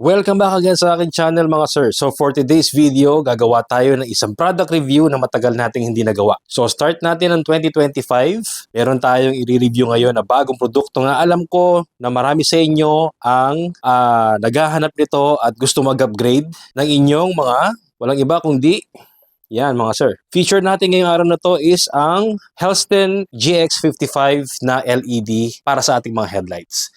Welcome back again sa aking channel mga sir. So for today's video, gagawa tayo ng isang product review na matagal nating hindi nagawa. So start natin ng 2025. Meron tayong i-review ngayon na bagong produkto nga alam ko na marami sa inyo ang ah, naghahanap nito at gusto mag-upgrade ng inyong mga walang iba kundi yan mga sir. Feature natin ngayong araw na to is ang Helston GX55 na LED para sa ating mga headlights.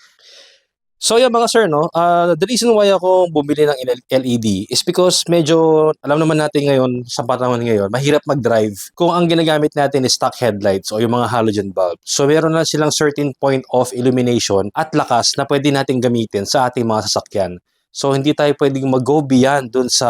So yeah mga sir, no? Uh, the reason why ako bumili ng LED is because medyo, alam naman natin ngayon, sa panahon ngayon, mahirap mag-drive kung ang ginagamit natin is stock headlights o yung mga halogen bulb. So meron na silang certain point of illumination at lakas na pwede natin gamitin sa ating mga sasakyan. So hindi tayo pwedeng mag-go beyond dun sa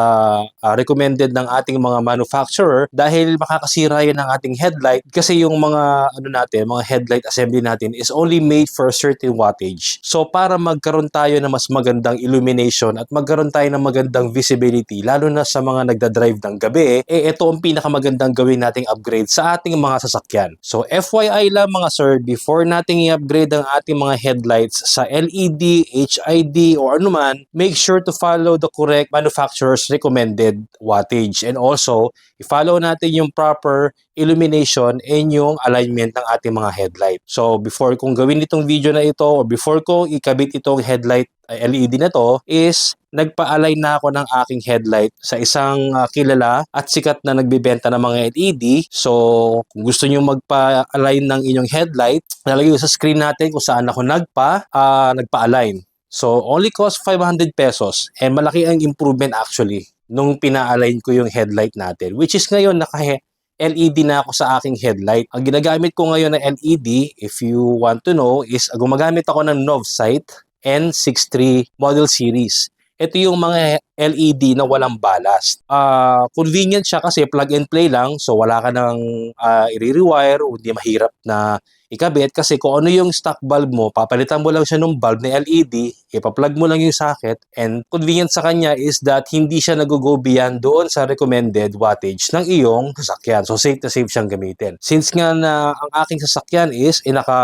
ah, recommended ng ating mga manufacturer dahil makakasira yan ng ating headlight kasi yung mga ano natin, mga headlight assembly natin is only made for a certain wattage. So para magkaroon tayo ng mas magandang illumination at magkaroon tayo ng magandang visibility lalo na sa mga nagda-drive ng gabi, eh ito ang pinakamagandang gawin nating upgrade sa ating mga sasakyan. So FYI lang mga sir, before nating i-upgrade ang ating mga headlights sa LED, HID or anuman, make sure to follow the correct manufacturer's recommended wattage and also i-follow natin yung proper illumination and yung alignment ng ating mga headlight. So before kong gawin itong video na ito or before ko ikabit itong headlight LED na to is nagpa-align na ako ng aking headlight sa isang uh, kilala at sikat na nagbebenta ng mga LED. So kung gusto niyo magpa-align ng inyong headlight, lalagay ko sa screen natin kung saan ako nagpa uh, nagpa-align. So, only cost 500 pesos. And malaki ang improvement actually nung pina-align ko yung headlight natin. Which is ngayon, naka LED na ako sa aking headlight. Ang ginagamit ko ngayon na LED, if you want to know, is gumagamit ako ng Novsight N63 model series. Ito yung mga LED na walang ballast. Ah, convenient siya kasi plug and play lang, so wala ka nang uh, i-rewire, o hindi mahirap na ikabit kasi kung ano yung stock bulb mo, papalitan mo lang siya ng bulb na LED, ipa-plug mo lang yung socket, and convenient sa kanya is that hindi siya nag-go beyond doon sa recommended wattage ng iyong sasakyan. So safe na safe siyang gamitin. Since nga na ang aking sasakyan is eh, naka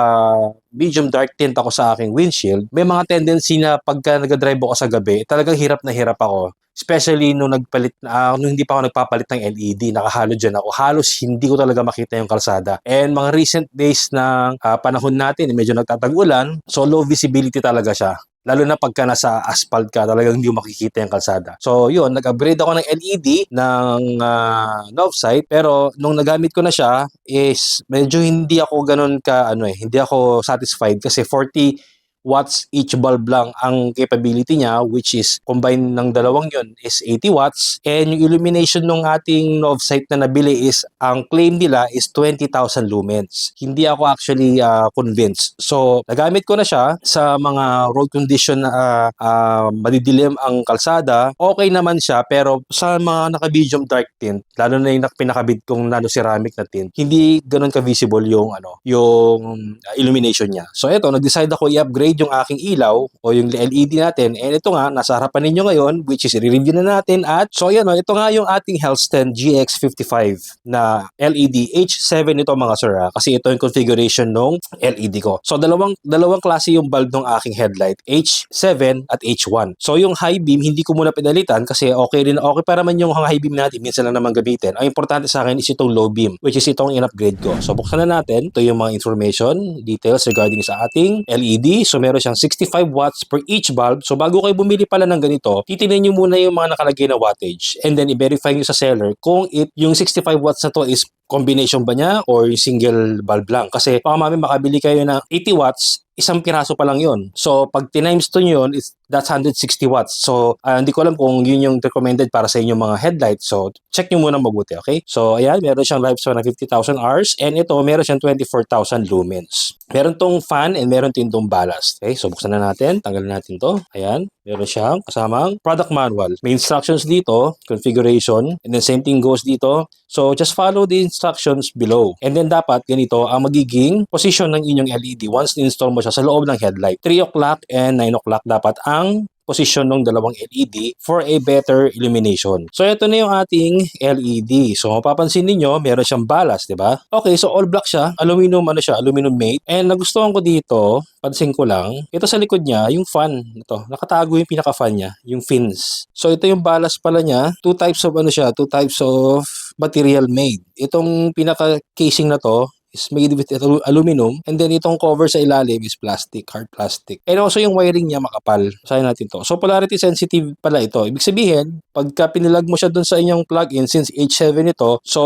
medium dark tint ako sa aking windshield, may mga tendency na pagka nag-drive ako sa gabi, talagang hirap na hirap ako Especially nung nagpalit na, uh, nung hindi pa ako nagpapalit ng LED, nakahalogen ako. Halos hindi ko talaga makita yung kalsada. And mga recent days ng uh, panahon natin, medyo nagtatag-ulan, so low visibility talaga siya. Lalo na pagka nasa asphalt ka, talagang hindi mo makikita yung kalsada. So, yun, nag-upgrade ako ng LED ng uh, Novesight. Pero, nung nagamit ko na siya, is medyo hindi ako ganun ka, ano eh, hindi ako satisfied kasi 40 watts each bulb lang ang capability niya which is combine ng dalawang yon is 80 watts and yung illumination ng ating Novesight na nabili is ang claim nila is 20,000 lumens. Hindi ako actually uh, convinced. So nagamit ko na siya sa mga road condition na uh, uh, madidilim ang kalsada. Okay naman siya pero sa mga naka medium dark tint lalo na yung pinakabit kong nano ceramic na tint hindi ganoon ka visible yung ano yung illumination niya. So eto nag-decide ako i-upgrade upgrade yung aking ilaw o yung LED natin. And ito nga, nasa harapan ninyo ngayon, which is i-review na natin. At so yan, no, ito nga yung ating Helston GX55 na LED H7 ito mga sir ha, kasi ito yung configuration ng LED ko. So dalawang dalawang klase yung bulb ng aking headlight, H7 at H1. So yung high beam hindi ko muna pinalitan kasi okay rin okay para man yung high beam natin minsan lang naman gamitin. Ang importante sa akin is itong low beam which is itong in-upgrade ko. So buksan na natin. Ito yung mga information, details regarding sa ating LED. So meron siyang 65 watts per each bulb. So bago kayo bumili pala ng ganito, titingnan niyo muna yung mga nakalagay na wattage and then i-verify niyo sa seller kung it, yung 65 watts na to is combination ba niya or single bulb lang. Kasi baka mami makabili kayo ng 80 watts, isang piraso pa lang yon. So pag tinimes to nyo yun, it's, that's 160 watts. So uh, hindi ko alam kung yun yung recommended para sa inyong mga headlights. So check nyo muna mabuti, okay? So ayan, meron siyang lifespan na 50,000 hours and ito meron siyang 24,000 lumens. Meron tong fan and meron din tong ballast. Okay, so buksan na natin, tanggalin natin to. Ayan, meron siyang kasamang product manual. May instructions dito, configuration, and then same thing goes dito. So just follow the instructions below. And then dapat ganito ang magiging position ng inyong LED once na-install mo siya sa loob ng headlight. 3 o'clock and 9 o'clock dapat ang position ng dalawang LED for a better illumination. So ito na yung ating LED. So mapapansin niyo meron siyang balas, 'di ba? Okay, so all black siya, aluminum ano siya, aluminum made. And nagustuhan ko dito, pansin ko lang, ito sa likod niya, yung fan, ito, nakatago yung pinaka-fan niya, yung fins. So ito yung balas pala niya, two types of ano siya, two types of material made. Itong pinaka-casing na to, is made with alu- aluminum and then itong cover sa ilalim is plastic, hard plastic. And also yung wiring niya makapal. Sayin natin to. So polarity sensitive pala ito. Ibig sabihin, pagka pinilag mo siya dun sa inyong plug-in since H7 ito, so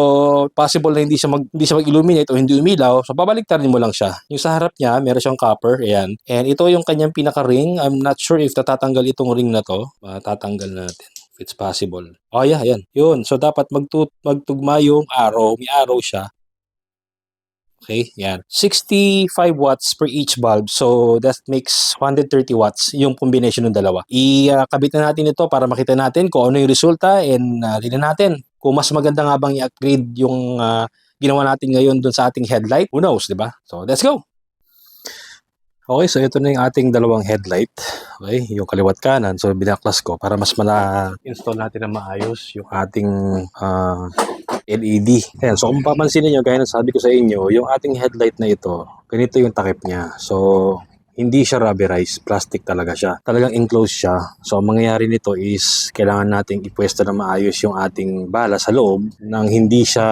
possible na hindi siya mag hindi siya mag-illuminate o hindi umilaw, so babaliktarin mo lang siya. Yung sa harap niya, meron siyang copper, ayan. And ito yung kanyang pinaka-ring. I'm not sure if tatatanggal itong ring na to. Matatanggal natin if it's possible. Oh yeah, ayan. Yun. So dapat magtut magtugma yung arrow. May arrow siya. Okay, yan. 65 watts per each bulb. So, that makes 130 watts yung combination ng dalawa. I-kabit na natin ito para makita natin kung ano yung resulta and uh, natin kung mas maganda nga bang i-upgrade yung ah, ginawa natin ngayon dun sa ating headlight. Who knows, di ba? So, let's go! Okay, so ito na yung ating dalawang headlight. Okay, yung kaliwat kanan. So, binaklas ko para mas mala-install natin na maayos yung ating ah, LED. Ayan, so kung papansin niyo gaya ng sabi ko sa inyo, yung ating headlight na ito, ganito yung takip niya. So, hindi siya rubberized, plastic talaga siya. Talagang enclosed siya. So, ang mangyayari nito is kailangan nating ipwesto na maayos yung ating bala sa loob nang hindi siya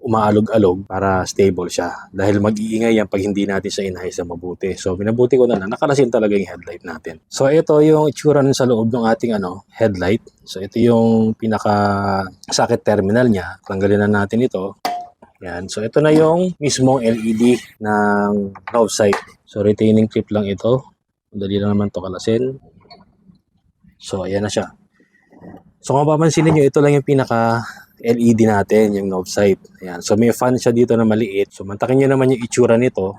umaalog-alog para stable siya. Dahil mag-iingay yan pag hindi natin siya inayos na mabuti. So, binabuti ko na lang, nakalasin talaga yung headlight natin. So, ito yung itsura nun sa loob ng ating ano, headlight. So, ito yung pinaka socket terminal niya. Tanggalin na natin ito. Yan. So, ito na yung mismong LED ng knob. So, retaining clip lang ito. Madali lang naman to kalasin. So, ayan na siya. So, kung mapapansin niyo ito lang yung pinaka LED natin, yung knob sight. So, may fan siya dito na maliit. So, mantakin nyo naman yung itsura nito.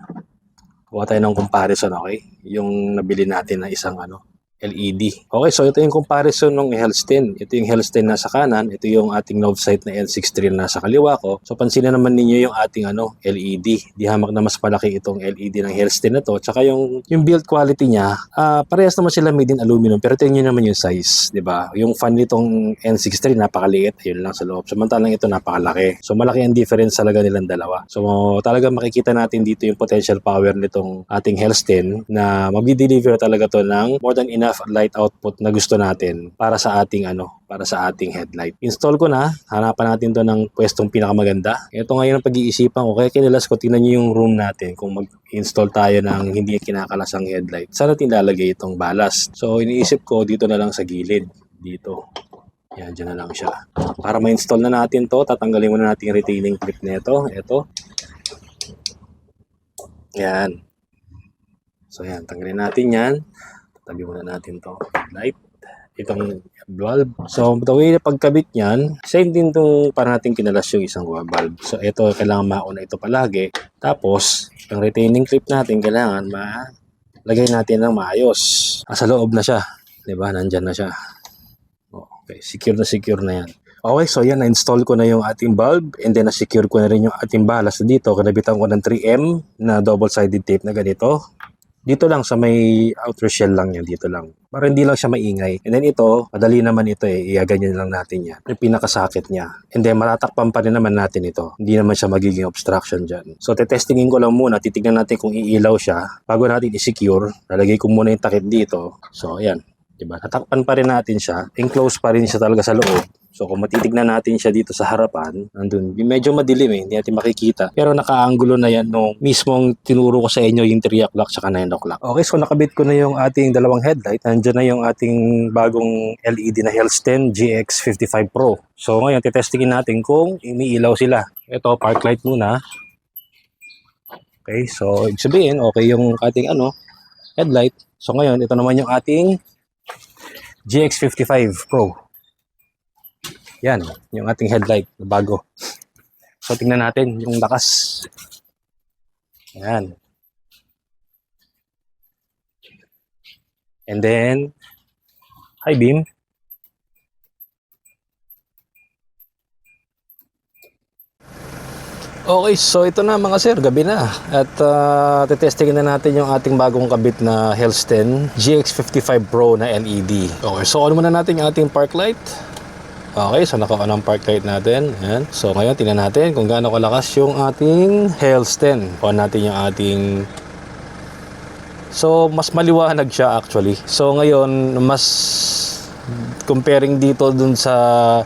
Kuha tayo ng comparison, okay? Yung nabili natin na isang ano, LED. Okay, so ito yung comparison ng Helston. Ito yung Helston nasa kanan, ito yung ating knob sight na N63 na nasa kaliwa ko. So pansinin naman ninyo yung ating ano, LED. Di hamak na mas malaki itong LED ng Helston na to. Tsaka yung yung build quality niya, ah parehas naman sila made in aluminum pero tingnan nyo naman yung size, 'di ba? Yung fan nitong N63 napakaliit, yun lang sa loob. Samantalang ito napakalaki. So malaki ang difference talaga nilang dalawa. So talaga makikita natin dito yung potential power nitong ating Helston na magdi-deliver talaga to ng more than enough light output na gusto natin para sa ating ano, para sa ating headlight. Install ko na, hanapan natin to ng pwestong pinakamaganda. Ito ngayon ang pag-iisipan ko, kaya kinilas ko, tingnan nyo yung room natin kung mag-install tayo ng hindi kinakalas ang headlight. Saan natin lalagay itong ballast? So iniisip ko dito na lang sa gilid, dito. Yan, dyan na lang siya. Para ma-install na natin to, tatanggalin muna natin yung retaining clip nito. Ito. Yan. So yan, tanggalin natin yan. Tabi muna natin to light. Itong bulb. So, the way pagkabit niyan, same din itong para natin kinalas yung isang bulb. So, ito, kailangan mauna ito palagi. Tapos, yung retaining clip natin, kailangan malagay natin ng maayos. Ah, sa loob na siya. 'Di ba Nandyan na siya. Okay, secure na secure na yan. Okay, so yan, na-install ko na yung ating bulb and then na-secure ko na rin yung ating balas dito. Kinabitan ko ng 3M na double-sided tape na ganito. Dito lang sa may outer shell lang yan, dito lang. Para hindi lang siya maingay. And then ito, madali naman ito eh, iaganyan lang natin yan. Yung pinakasakit niya. And then matatakpan pa rin naman natin ito. Hindi naman siya magiging obstruction dyan. So tetestingin ko lang muna, titignan natin kung iilaw siya. Bago natin i-secure, lalagay ko muna yung takip dito. So ayan, diba? Tatakpan pa rin natin siya. Enclosed pa rin siya talaga sa loob. So kung matitignan natin siya dito sa harapan, nandun, medyo madilim eh, hindi natin makikita. Pero nakaanggulo na yan nung mismong tinuro ko sa inyo yung 3 o'clock tsaka 9 o'clock. Okay, so nakabit ko na yung ating dalawang headlight. Nandiyan na yung ating bagong LED na Helston GX55 Pro. So ngayon, titestingin natin kung umiilaw sila. Ito, park light muna. Okay, so ibig sabihin, okay yung ating ano, headlight. So ngayon, ito naman yung ating GX55 Pro. Yan, yung ating headlight na bago. So, tingnan natin yung lakas. Yan. And then, high beam. Okay, so ito na mga sir, gabi na. At uh, titestingin na natin yung ating bagong kabit na Hellsten GX55 Pro na LED. Okay, so ano muna natin yung ating park light. Okay, so naka-on ang park light natin. Ayan. So ngayon, tingnan natin kung gaano kalakas yung ating Hellsten. On natin yung ating So, mas maliwanag siya actually. So, ngayon, mas comparing dito dun sa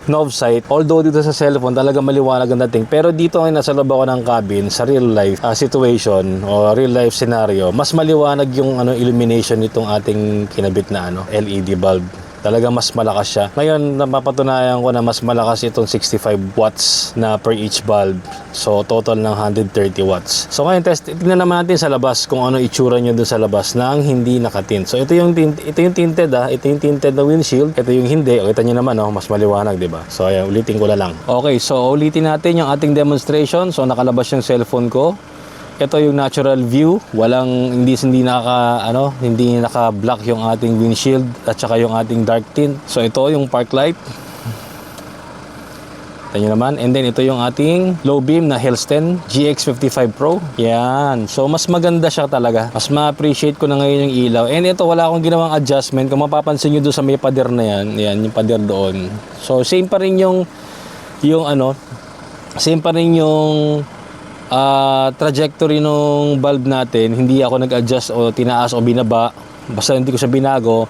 Nov site, although dito sa cellphone talaga maliwanag ang dating, pero dito ngayon nasa loob ako ng cabin sa real life ah, situation o real life scenario, mas maliwanag yung ano illumination nitong ating kinabit na ano LED bulb. Talaga mas malakas siya. Ngayon, napapatunayan ko na mas malakas itong 65 watts na per each bulb. So, total ng 130 watts. So, ngayon, test, tingnan naman natin sa labas kung ano itsura nyo dun sa labas nang hindi nakatint. So, ito yung, tint, ito yung tinted ah. Ito yung tinted na windshield. Ito yung hindi. O, kita nyo naman, oh, mas maliwanag, di ba? So, ayan, ulitin ko na lang. Okay, so ulitin natin yung ating demonstration. So, nakalabas yung cellphone ko ito yung natural view walang hindi hindi naka ano hindi naka-block yung ating windshield at saka yung ating dark tint so ito yung park light Ito naman. And then ito yung ating low beam na Hellsten GX55 Pro. Yan. So mas maganda siya talaga. Mas ma-appreciate ko na ngayon yung ilaw. And ito wala akong ginawang adjustment. Kung mapapansin nyo doon sa may pader na yan. Yan yung pader doon. So same pa rin yung yung ano same pa rin yung ah, trajectory ng bulb natin, hindi ako nag-adjust o tinaas o binaba. Basta hindi ko siya binago.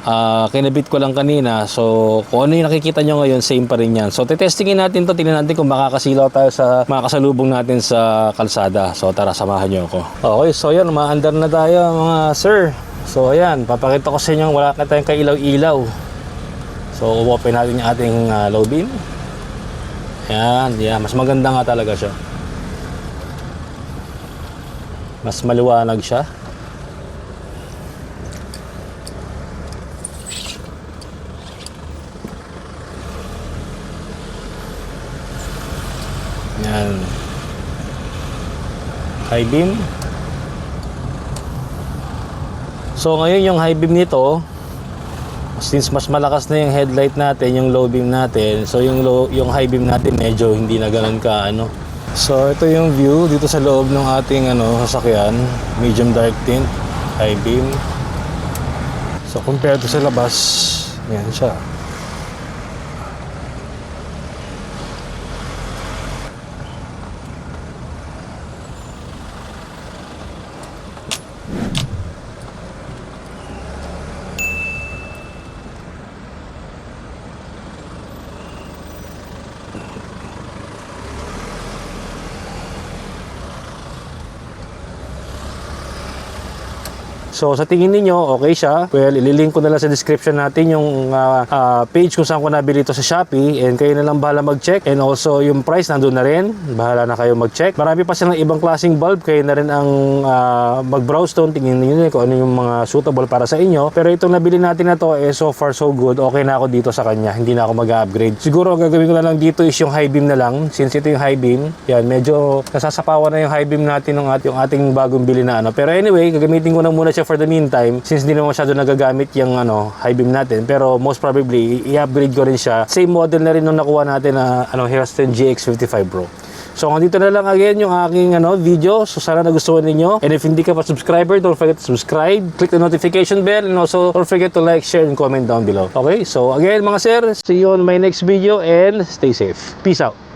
Ah, kinabit ko lang kanina. So, kung ano yung nakikita nyo ngayon, same pa rin yan. So, tetestingin natin to Tingnan natin kung makakasilaw tayo sa mga kasalubong natin sa kalsada. So, tara, samahan nyo ako. Okay, so yan, umaandar na tayo mga sir. So, ayan, papakita ko sa inyo, wala na tayong kailaw-ilaw. So, open natin yung ating ah, low beam. Yan, yan, mas maganda nga talaga siya. Mas maliwanag siya. Yan. High beam. So ngayon yung high beam nito, since mas malakas na yung headlight natin, yung low beam natin, so yung low, yung high beam natin medyo hindi na ganun ka ano. So ito yung view dito sa loob ng ating ano sasakyan, medium dark tint, high beam. So compared to sa labas, yan siya. So sa tingin ninyo, okay siya. Well, ililink ko na lang sa description natin yung ah, ah, page kung saan ko nabili ito sa Shopee and kayo na lang bahala mag-check and also yung price nandun na rin. Bahala na kayo mag-check. Marami pa silang ibang klaseng bulb. Kayo na rin ang ah, mag-browse doon. Tingin niyo kung ano yung mga suitable para sa inyo. Pero itong nabili natin na to, eh, so far so good. Okay na ako dito sa kanya. Hindi na ako mag-upgrade. Siguro ang gagawin ko na lang dito is yung high beam na lang. Since ito yung high beam, yan, medyo nasasapawan na yung high beam natin ng ating, yung ating bagong bili na ano. Pero anyway, gagamitin ko na muna siya for the meantime since hindi naman masyado nagagamit yung ano, high beam natin. Pero most probably, i-upgrade ko rin siya. Same model na rin nung nakuha natin na ano, Hellsten GX55 Pro. So hanggang dito na lang again yung aking ano, video. So sana nagustuhan ninyo. And if hindi ka pa subscriber, don't forget to subscribe. Click the notification bell and also don't forget to like, share, and comment down below. Okay? So again mga sir, see you on my next video and stay safe. Peace out.